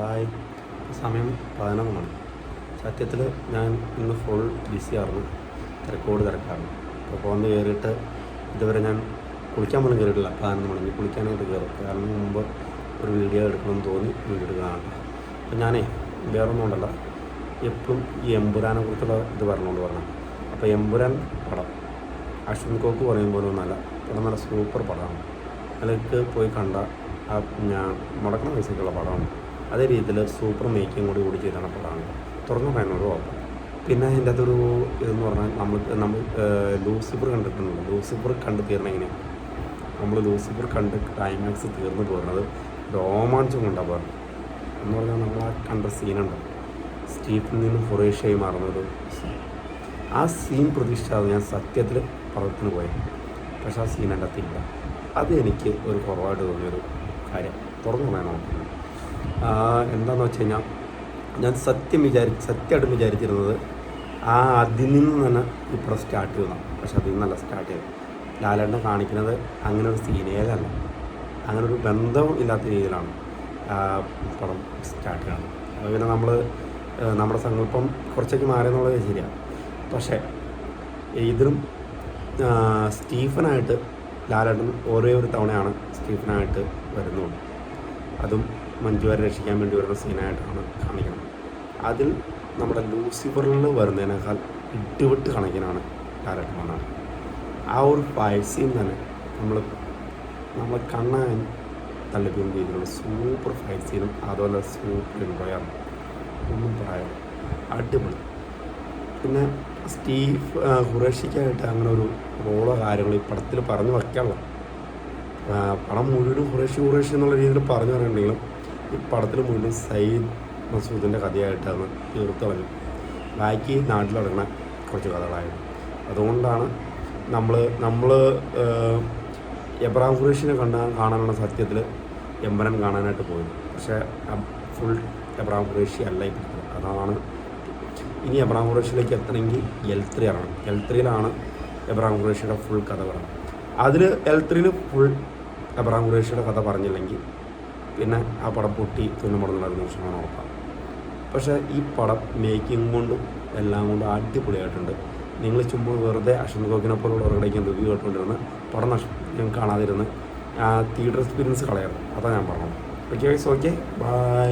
Hi. സമയം പതിനൊന്ന് മണി സത്യത്തിൽ ഞാൻ ഇന്ന് ഫുൾ ബിസിയായിരുന്നു തിരക്കോട് തിരക്കായിരുന്നു അപ്പോൾ വന്ന് കയറിയിട്ട് ഇതുവരെ ഞാൻ കുളിക്കാൻ പോലും കയറിയിട്ടില്ല. പതിനൊന്ന് മണിക്ക് കുളിക്കാനായിട്ട് കയറും. കാരണം മുമ്പ് ഒരു വീഡിയോ എടുക്കണമെന്ന് തോന്നി വീഡിയോ എടുക്കാനാണ് അപ്പോൾ ഞാനേ വേറൊന്നും ഉണ്ടല്ല. എപ്പോഴും ഈ എമ്പുരാനെ കുറിച്ചുള്ള ഇത് പറഞ്ഞുകൊണ്ട് പറഞ്ഞു അപ്പോൾ എമ്പുരാൻ പടം. അശ്വിൻ കോക്ക് പറയും പോലെ ഒന്നല്ല പടം നല്ല സൂപ്പർ പടമാണ്. അതിലേക്ക് പോയി കണ്ട ആ ഞാൻ മുടക്കണ പൈസയ്ക്കുള്ള പടമാണ്. അതേ രീതിയിൽ സൂപ്പർ മേക്കിംഗ് കൂടി കൂടി ചെയ്താണ് പടമാണ് തുറന്നു പറയുന്നത് ഓപ്പൺ പിന്നെ അതിന്റെ അകത്തൊരു ഇതെന്ന് പറഞ്ഞാൽ നമ്മൾ നമ്മൾ ലൂസിഫർ കണ്ടിട്ടുണ്ട് ലൂസിഫർ കണ്ട് തീർന്ന എങ്ങനെയാണ് നമ്മൾ ലൂസിഫർ കണ്ട് ക്ലൈമാക്സ് തീർന്നു പോകുന്നത് രോമാഞ്ചം കൊണ്ടാണ് പറഞ്ഞത് എന്ന് പറഞ്ഞാൽ നമ്മൾ ആ കണ്ട സീനുണ്ട് സ്റ്റീഫിൽ നിന്ന് ഫുറേഷയായി മാറുന്നത് ആ സീൻ പ്രതീക്ഷിച്ചാൽ ഞാൻ സത്യത്തിൽ പുറത്തിന് പോയത്. പക്ഷേ ആ സീൻ എന്റെ അകത്തില്ല അത് എനിക്ക് ഒരു കുറവായിട്ട് തോന്നിയൊരു കാര്യം. തുറന്നു പറയാൻ നോക്കുന്നത് എന്താണെന്ന് വെച്ച് കഴിഞ്ഞാൽ ഞാൻ സത്യം വിചാരി സത്യമായിട്ട് വിചാരിച്ചിരുന്നത് ആ അതിൽ നിന്ന് തന്നെ ഇപ്പുറം സ്റ്റാർട്ട് ചെയ്തതാണ് പക്ഷെ അതിൽ നിന്നല്ല സ്റ്റാർട്ട് ചെയ്തത്. ലാലേട്ടൻ കാണിക്കുന്നത് അങ്ങനെ ഒരു സീനേലല്ല അങ്ങനെ ഒരു ബന്ധവും ഇല്ലാത്ത രീതിയിലാണ് പടം സ്റ്റാർട്ട് ചെയ്യുന്നത് അപ്പോൾ പിന്നെ നമ്മൾ നമ്മുടെ സങ്കല്പം കുറച്ചൊക്കെ മാറിയെന്നുള്ളത് ശരിയാണ് പക്ഷേ ഇതിലും സ്റ്റീഫനായിട്ട് ലാലേട്ടൻ ഒരേ ഒരു തവണയാണ് സ്റ്റീഫനായിട്ട് വരുന്നുള്ളൂ അതും മഞ്ജുവാരെ രക്ഷിക്കാൻ വേണ്ടി വരുന്ന സീനായിട്ടാണ് കാണിക്കുന്നത്. അതിൽ നമ്മുടെ ലൂസിഫറിൽ വരുന്നതിനേക്കാൾ ഇട്ടുവിട്ട് കണക്കിനാണ് ലാലേട്ടൻ വന്നത്. ആ ഒരു സീൻ തന്നെ നമ്മൾ നമ്മൾ കണ്ണാൻ തള്ളിപ്പിക്കുന്ന രീതിയിലുള്ള സൂപ്പർ ഫൈറ്റ് സീനും അതുപോലെ സൂപ്പർ എൻജോയാണ് ഒന്നും പറയാം അടിപൊളി. പിന്നെ സ്റ്റീഫ് ഖുറേഷിക്കായിട്ട് അങ്ങനെ ഒരു റോളോ കാര്യങ്ങൾ ഈ പടത്തിൽ പറഞ്ഞു വയ്ക്കാനുള്ള പടം മുഴുവനും ഖുറേഷി ഖുറേഷി എന്നുള്ള രീതിയിൽ പറഞ്ഞു പറയുന്നുണ്ടെങ്കിലും ഈ പടത്തിൽ മുഴുവൻ സയ്യിദ് മസൂദിന്റെ കഥയായിട്ടാണ് തീർത്ത് കളഞ്ഞു ബാക്കി നാട്ടിലടങ്ങുന്ന കുറച്ച് കഥകളായിരുന്നു. അതുകൊണ്ടാണ് നമ്മൾ നമ്മൾ എബ്രാം ഖുറേഷിനെ കണ്ട കാണാനുള്ള സത്യത്തിൽ എമ്പരൻ കാണാനായിട്ട് പോയത്. പക്ഷേ ഫുൾ എബ്രാം ഖുറേഷി അല്ല പടത്തിൽ അതാണ് ഇനി എബ്രാം ഖുറേഷിലേക്ക് എത്തണമെങ്കിൽ എൽ ത്രീ ഇറങ്ങണം. എൽ ത്രീയിലാണ് എബ്രാം ഖുറേഷിയുടെ ഫുൾ കഥ പറയുന്നത് അതിൽ എൽ ത്രീയിൽ ഫുൾ എബ്രാം ഖുറേഷിയുടെ കഥ പറഞ്ഞില്ലെങ്കിൽ പിന്നെ ആ പടം പൊട്ടി തുന്നമുടന്നുള്ള നിമിഷമാണ് ഉറപ്പാണ്. പക്ഷേ ഈ പടം മേക്കിംഗ് കൊണ്ടും എല്ലാം കൊണ്ടും അടിപൊളിയായിട്ടുണ്ട്. നിങ്ങൾ ചുമ്പോൾ വെറുതെ അശ്വന്ത് ഗോക്കിനെ എന്ത് റിവ്യൂ കേട്ടുകൊണ്ടിരുന്ന് പടം നഷ്ടം കാണാതിരുന്ന് തിയേറ്റർ എക്സ്പീരിയൻസ് കളയരുത് അതാണ് ഞാൻ പറഞ്ഞത്. Okay okay bye